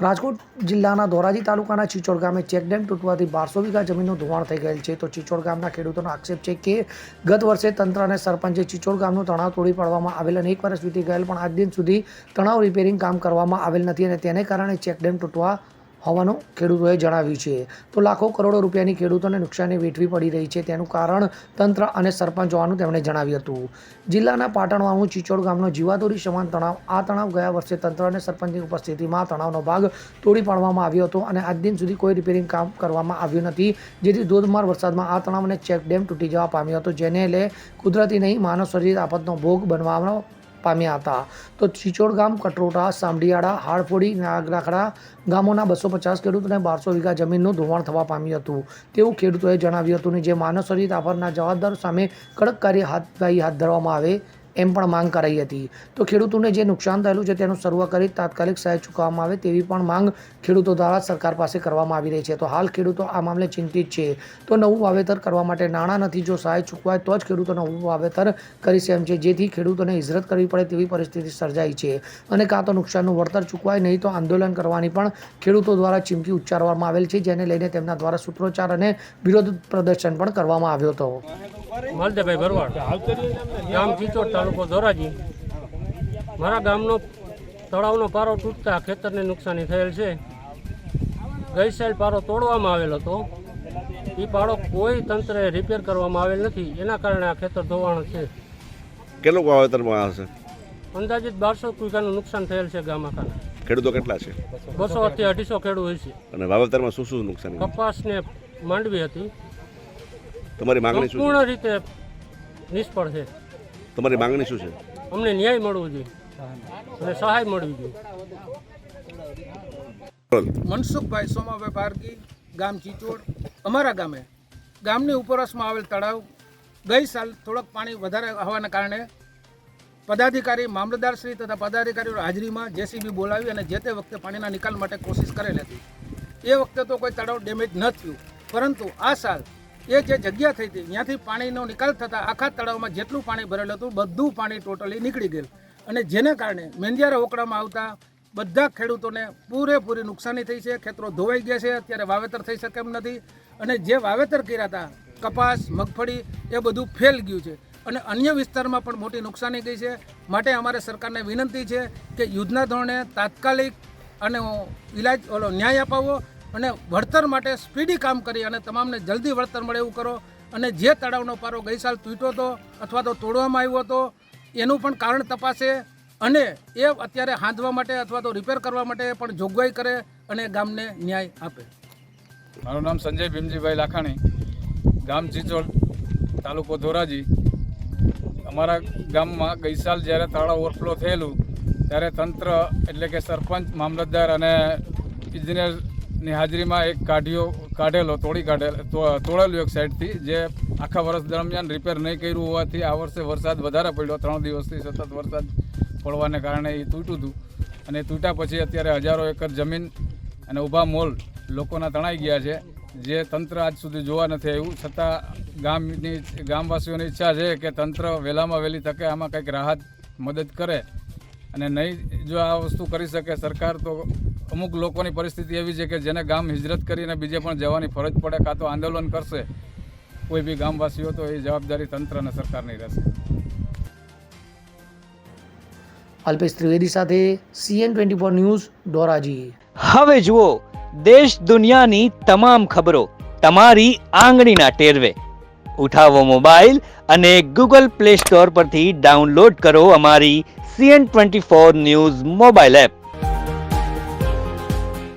રાજકોટ જિલ્લાના ધોરાજી તાલુકાના ચિચોડ ગામે ચેકડેમ તૂટવાથી બારસો વીઘા જમીનનું ધોવાણ થઈ ગયેલ છે. તો ચિચોડ ગામના ખેડૂતોનો આક્ષેપ છે કે ગત વર્ષે તંત્ર અને સરપંચે ચિચોડ ગામનું તણાવ તોડી પાડવામાં આવેલ અને એક વર્ષ વીતી ગયેલ, પણ આજ દિન સુધી તણાવ રિપેરિંગ કામ કરવામાં આવેલ નથી અને તેને કારણે ચેકડેમ તૂટવા હોવાનું ખેડૂતોએ જણાવ્યું છે. તો લાખો કરોડો રૂપિયાની ખેડૂતોને નુકસાની વેઠવી પડી રહી છે તેનું કારણ તંત્ર અને સરપંચ હોવાનું તેમણે જણાવ્યું હતું. જિલ્લાના પાટણવામુ ચિચોડ ગામનો જીવાદોરી સમાન તણાવ, આ તણાવ ગયા વર્ષે તંત્ર અને સરપંચની ઉપસ્થિતિમાં તણાવનો ભાગ તોડી પાડવામાં આવ્યો હતો અને આજ દિન સુધી કોઈ રિપેરિંગ કામ કરવામાં આવ્યું નથી. જેથી ધોધમાર વરસાદમાં આ તણાવ અને ચેક ડેમ તૂટી જવા પામ્યો હતો, જેને લે કુદરતી નહીં, માનવ શરીર આફતનો ભોગ બનવાનો પામ્યા હતા. તો ચિચોડ ગામ, કટરોટા સામડિયાળા હાડફોડી, નાગરાખડા ગામોના બસો પચાસ ખેડૂતોને બારસો વીઘા જમીનનું ધોવાણ થવા પામ્યું હતું. તેવું ખેડૂતોએ જણાવ્યું હતું ને, જે માનવ સર્જિત આફતના જવાબદારો સામે કડક કાર્ય હાથ હાથ ધરવામાં આવે એમ પણ માંગ કરાઈ હતી. તો ખેડૂતોને જે નુકસાન થયેલું છે તેનું શરૂઆત કરી તાત્કાલિક સહાય ચૂકવવામાં આવે તેવી પણ માંગ ખેડૂતો દ્વારા સરકાર પાસે કરવામાં આવી રહી છે. તો હાલ ખેડૂતો આ મામલે ચિંતિત છે. તો નવું વાવેતર કરવા માટે નાણાં નથી. જો સહાય ચૂકવાય તો જ ખેડૂતો નવું વાવેતર કરી શકે એમ છે. જેથી ખેડૂતોને હિજરત કરવી પડે તેવી પરિસ્થિતિ સર્જાઈ છે. અને કાં તો નુકસાનનું વળતર ચૂકવાય, નહીં તો આંદોલન કરવાની પણ ખેડૂતો દ્વારા ચીમકી ઉચ્ચારવામાં આવેલ છે, જેને લઈને તેમના દ્વારા સૂત્રોચ્ચાર અને વિરોધ પ્રદર્શન પણ કરવામાં આવ્યો હતો. માલદેભાઈ ભરવાડ. ગામ ચિચોડ તાલુકો ધોરાજી. મારા ગામનો તળાવનો પારો તૂટતા ખેતરને નુકસાની થયેલ છે. ગઈ સાઈડ પારો તોડવામાં આવેલ હતો. એ પારો કોઈ તંત્રે રિપેર કરવામાં આવેલ નથી. એના કારણે આ ખેતર ધોવાણ છે. કેટલું વાવેતરમાં આવશે અંદાજિત બારસો વીઘાનું નુકસાન થયેલ છે ગામ આખાના ખેડૂતો કેટલા છે? બસો થી અઢીસો ખેડૂત હોય છે. અને વાવેતરમાં શું શું નુકસાન? કપાસને માંડવી હતી. તમારી માંગણી શું સંપૂર્ણ રીતે નિષ્ફળ છે. છે તમારી માંગણી શું છે? અમને ન્યાય મળવો જોઈએ. અને સહાય મળવી જોઈએ. બોલ. મનસુખભાઈ સોમાભાઈ પારકી ગામ ચિચોડ અમારા ગામે. ગામની ઉપરવાસમાં આવેલ તળાવ ગઈ સાલ થોડોક પાણી વધારે હોવાના કારણે પદાધિકારી મામલતદારશ્રી તથા પદાધિકારીઓ હાજરીમાં જેસીબી બોલાવી અને જે તે વખતે પાણીના નિકાલ માટે કોશિશ કરેલ હતી. એ વખતે તો કોઈ તળાવ ડેમેજ ન થયું. પરંતુ આ સાલ એ જે જગ્યા થઈ હતી, ત્યાંથી પાણીનો નિકાલ થતાં આખા તળાવમાં જેટલું પાણી ભરેલું હતું, બધું પાણી ટોટલી નીકળી ગયું અને જેને કારણે મેંદિયારા ઓકડામાં આવતા બધા ખેડૂતોને પૂરેપૂરી નુકસાની થઈ છે, ખેતરો ધોવાઈ ગયા છે, અત્યારે વાવેતર થઈ શકે એમ નથી. અને જે વાવેતર કર્યા હતા, કપાસ, મગફળી, એ બધું ફેલ ગયું છે. અને અન્ય વિસ્તારમાં પણ મોટી નુકસાની ગઈ છે. માટે અમારે સરકારને વિનંતી છે કે યુદ્ધના ધોરણે તાત્કાલિક અને ઇલાજ ઓલો ન્યાય અપાવો. અને વળતર માટે સ્પીડી કામ કરી અને તમામને જલ્દી વળતર મળે એવું કરો. અને જે તળાવનો પારો ગઈ સાલ તૂટ્યો હતો અથવા તો તોડવામાં આવ્યો હતો, એનું પણ કારણ તપાસે અને એ અત્યારે હાંધવા માટે અથવા તો રિપેર કરવા માટે પણ જોગવાઈ કરે અને ગામને ન્યાય આપે. મારું નામ સંજય ભીમજીભાઈ લાખાણી, ગામ ચિચોડ, તાલુકો ધોરાજી. અમારા ગામમાં ગઈ સાલ જ્યારે તળાવ ઓવરફ્લો થયેલું, ત્યારે તંત્ર એટલે કે સરપંચ, મામલતદાર અને ઇજનેરની હાજરીમાં એક કાઢ્યો, કાઢેલો, તોડી કાઢેલો તોડેલું એક સાઈડથી જે આખા વર્ષ દરમિયાન રિપેર નહીં કર્યું હોવાથી આ વર્ષે વરસાદ વધારે પડ્યો. ત્રણ દિવસથી સતત વરસાદ પડવાને કારણે એ તૂટ્યું હતું. અને તૂટ્યા પછી અત્યારે હજારો એકર જમીન અને ઊભા મોલ લોકોના તણાઈ ગયા છે. જે તંત્ર આજ સુધી જોવા નથી આવ્યું. છતાં ગામની, ગામવાસીઓની ઈચ્છા છે કે તંત્ર વહેલામાં વહેલી તકે આમાં કંઈક રાહત, મદદ કરે. અને નહીં જો આ વસ્તુ કરી શકે સરકાર, તો અમુક લોકોની પરિસ્થિતિ એવી છે કે જેને ગામ હિજરત કરીને બીજે પણ જવાની ફરજ પડે કાં તો આંદોલન કરશે કોઈ બી ગામવાસીઓ તો એ જવાબદારી તંત્ર અને સરકારની રહેશે. અલ્પેશ ત્રિવેદી સાથે CN twenty four news Dhoraji હવે જુઓ દેશ દુનિયાની તમામ ખબરો તમારી આંગળીના ટેરવે. ઉઠાવો મોબાઈલ અને ગૂગલ પ્લે સ્ટોર પરથી ડાઉનલોડ કરો અમારી CN twenty four news mobile app.